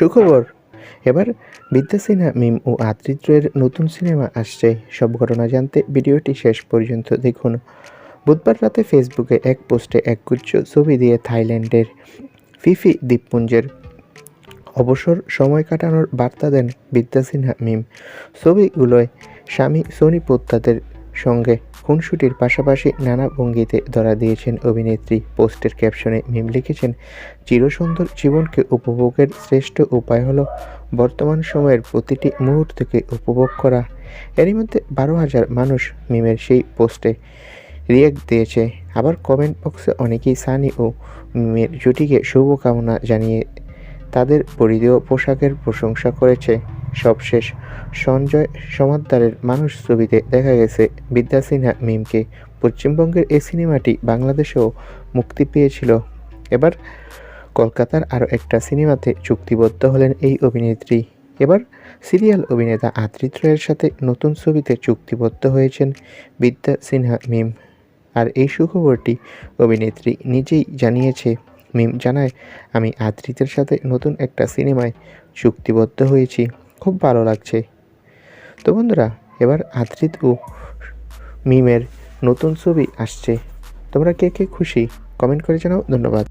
সুখবর। এবার বিদ্যা সিনহা, মিম ও আত্রিত্রের নতুন সিনেমা আসছে। সব ঘটনা জানতে ভিডিওটি শেষ পর্যন্ত দেখুন। বুধবার রাতে ফেসবুকে এক পোস্টে একগুচ্ছ ছবি দিয়ে থাইল্যান্ডের ফিফি দ্বীপপুঞ্জের অবসর সময় কাটানোর বার্তা দেন বিদ্যা সিনহা, মিম। ছবিগুলোয় স্বামী সোনি সঙ্গে খুনসুটির পাশাপাশি নানা ভঙ্গিতে ধরা দিয়েছেন অভিনেত্রী। পোস্টের ক্যাপশনে মিম লিখেছেন, চিরসুন্দর জীবনকে উপভোগের শ্রেষ্ঠ উপায় হলো বর্তমান সময়ের প্রতিটি মুহূর্তকে উপভোগ করা। এরই মধ্যে বারো হাজার মানুষ মিমের সেই পোস্টে রিয়াক্ট দিয়েছে। আবার কমেন্ট বক্সে অনেকেই সানি ও মিমের জুটিকে শুভকামনা জানিয়ে তাদের পরিধেয় পোশাকের প্রশংসা করেছে। সবশেষ সঞ্জয় সমাদ্দারের মানুষ ছবিতে দেখা গেছে বিদ্যা সিনহা মিমকে। পশ্চিমবঙ্গের এই সিনেমাটি বাংলাদেশেও মুক্তি পেয়েছিল। এবার কলকাতার আরও একটা সিনেমাতে চুক্তিবদ্ধ হলেন এই অভিনেত্রী। এবার সিরিয়াল অভিনেতা আত্রিত রয়ের সাথে নতুন ছবিতে চুক্তিবদ্ধ হয়েছেন বিদ্যা সিনহা মিম। আর এই সুখবরটি অভিনেত্রী নিজেই জানিয়েছে। মিম জানায়, আমি আদ্রিতের সাথে নতুন একটা সিনেমায় চুক্তিবদ্ধ হয়েছি। খুব ভালো লাগছে। তো বন্ধুরা, এবার আদ্রিত ও মিমের নতুন ছবি আসছে। তোমরা কে কে খুশি? কমেন্ট করে জানাও। ধন্যবাদ।